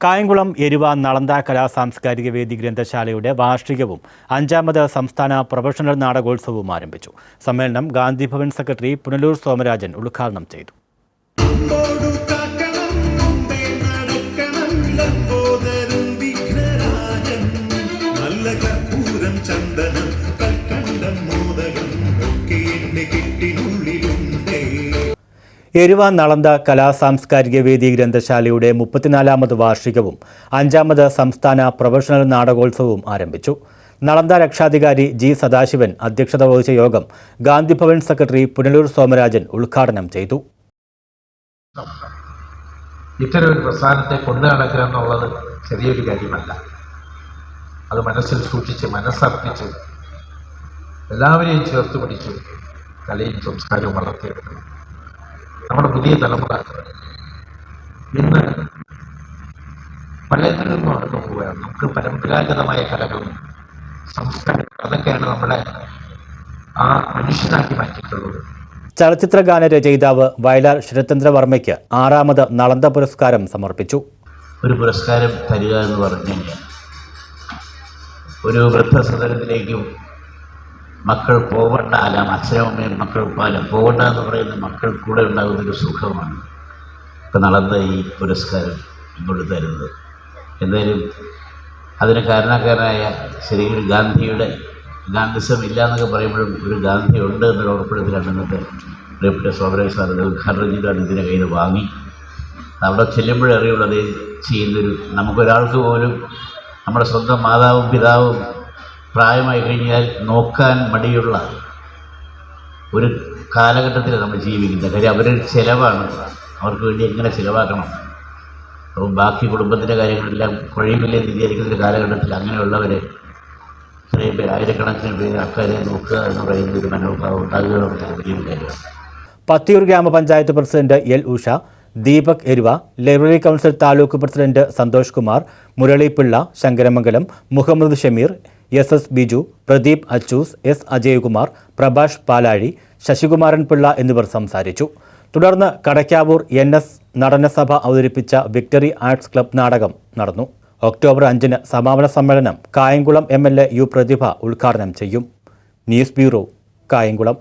കായംകുളം എരുവ നളന്ത കലാ സാംസ്കാരിക വേദി ഗ്രന്ഥശാലയുടെ വാർഷികവും അഞ്ചാമത് സംസ്ഥാന പ്രൊഫഷണൽ നാടകോത്സവവും ആരംഭിച്ചു. സമ്മേളനം ഗാന്ധിഭവൻ സെക്രട്ടറി പുനലൂർ സോമരാജൻ ഉദ്ഘാടനം ചെയ്തു. ചന്ദനം കൽക്കണ്ടം മോദകം ഒക്കെ എന്റെ കെട്ടിനുള്ളിലുണ്ടേ എരുവ നളന്ത കലാ സാംസ്കാരിക വേദി ഗ്രന്ഥശാലയുടെ മുപ്പത്തിനാലാമത് വാർഷികവും അഞ്ചാമത് സംസ്ഥാന പ്രൊഫഷണൽ നാടകോത്സവവും ആരംഭിച്ചു. നളന്ത രക്ഷാധികാരി ജി സദാശിവൻ അധ്യക്ഷത വഹിച്ച യോഗം ഗാന്ധിഭവൻ സെക്രട്ടറി പുനലൂർ സോമരാജൻ ഉദ്ഘാടനം ചെയ്തു. ഇത്തരം ഒരു പ്രസ്ഥാനത്തെ കൊണ്ടു എന്നുള്ളത് ചെറിയൊരു കാര്യമല്ല. അത് മനസ്സിൽ സൂക്ഷിച്ച് മനസ്സർപ്പിച്ച് എല്ലാവരെയും ചേർത്ത് പിടിച്ച് കലയും സംസ്കാരവും വളർത്തിയെടുക്കണം. നമ്മുടെ പുതിയ തലമുറ ഇന്ന് പലതിൽ നിന്നും അടക്കം പോവുകയാണ്. നമുക്ക് പരമ്പരാഗതമായ കലകളും സംസ്കാരം അതൊക്കെയാണ് നമ്മളെ ആ മനുഷ്യനാക്കി മാറ്റിയിട്ടുള്ളത്. ചലച്ചിത്ര ഗാന രചയിതാവ് വയലാർ ശരത്ചന്ദ്രവർമ്മയ്ക്ക് ആറാമത് നളന്ത പുരസ്കാരം സമർപ്പിച്ചു. ഒരു പുരസ്കാരം തരിക എന്ന് പറഞ്ഞു കഴിഞ്ഞാൽ ഒരു വൃദ്ധസദനത്തിലേക്കും മക്കൾ പോകണ്ട അല്ല അച്ഛനും അമ്മയും മക്കൾ പാലും പോകണ്ട എന്ന് പറയുന്ന മക്കൾ കൂടെ ഉണ്ടാകുന്നൊരു സുഖമാണ്. ഇപ്പം നടന്ന ഈ പുരസ്കാരം ഇങ്ങോട്ട് തരുന്നത്. എന്തായാലും അതിന് കാരണക്കാരനായ ശ്രീ ഗാന്ധിയുടെ ഗാന്ധിസം ഇല്ല എന്നൊക്കെ പറയുമ്പോഴും ഒരു ഗാന്ധി ഉണ്ട് എന്നൊരു ഉറപ്പെടുത്തിലാണ് ഇന്നത്തെ പ്രിയപ്പെട്ട സോമരാജ് സാർ ഉദ്ഘാടനം ചെയ്താണ് ഇതിനെ കയ്യിൽ വാങ്ങി. അവിടെ ചെല്ലുമ്പോഴേ അറിയുള്ളൂ അത് ചെയ്യുന്നൊരു നമുക്കൊരാൾക്ക് പോലും നമ്മുടെ സ്വന്തം മാതാവും പിതാവും പ്രായമായി കഴിഞ്ഞാൽ നോക്കാൻ മടിയുള്ള ഒരു കാലഘട്ടത്തിൽ നമ്മൾ ജീവിക്കുന്നത്. കാര്യം അവരൊരു ചിലവാണ്. അവർക്ക് വേണ്ടി എങ്ങനെ ചിലവാക്കണം? അപ്പം ബാക്കി കുടുംബത്തിന്റെ കാര്യങ്ങളെല്ലാം കുഴയുമില്ലെന്ന് വിചാരിക്കുന്ന ഒരു കാലഘട്ടത്തിൽ അങ്ങനെയുള്ളവരെ ഇത്രയും പേര് ആയിരക്കണക്കിന് പേര് അക്കാരെ നോക്കുക എന്ന് പറയുന്ന ഒരു മനോഭാവം ഉണ്ടാകുക എന്നുള്ളത് വലിയൊരു കാര്യമാണ്. Pathiyoor grama panchayat president L Usha Deepak Eruva library council taluk president Santhosh Kumar Murali Pillai Sankaramangalam Muhammad Shameer S S Biju Pradeep Achoos S Ajayakumar Prabhash Palazhi Sasikumaran Pillai എന്നിവർ സംസാരിച്ചു. തുടർന്ന് കടയ്ക്കാവൂർ എൻ എസ് നടനസഭ അവതരിപ്പിച്ച victory arts club നാടകം നടന്നു. October അഞ്ചിന് സമാപന സമ്മേളനം Kayamkulam M L A U Prathibha ഉദ്ഘാടനം ചെയ്യും. News bureau Kayamkulam.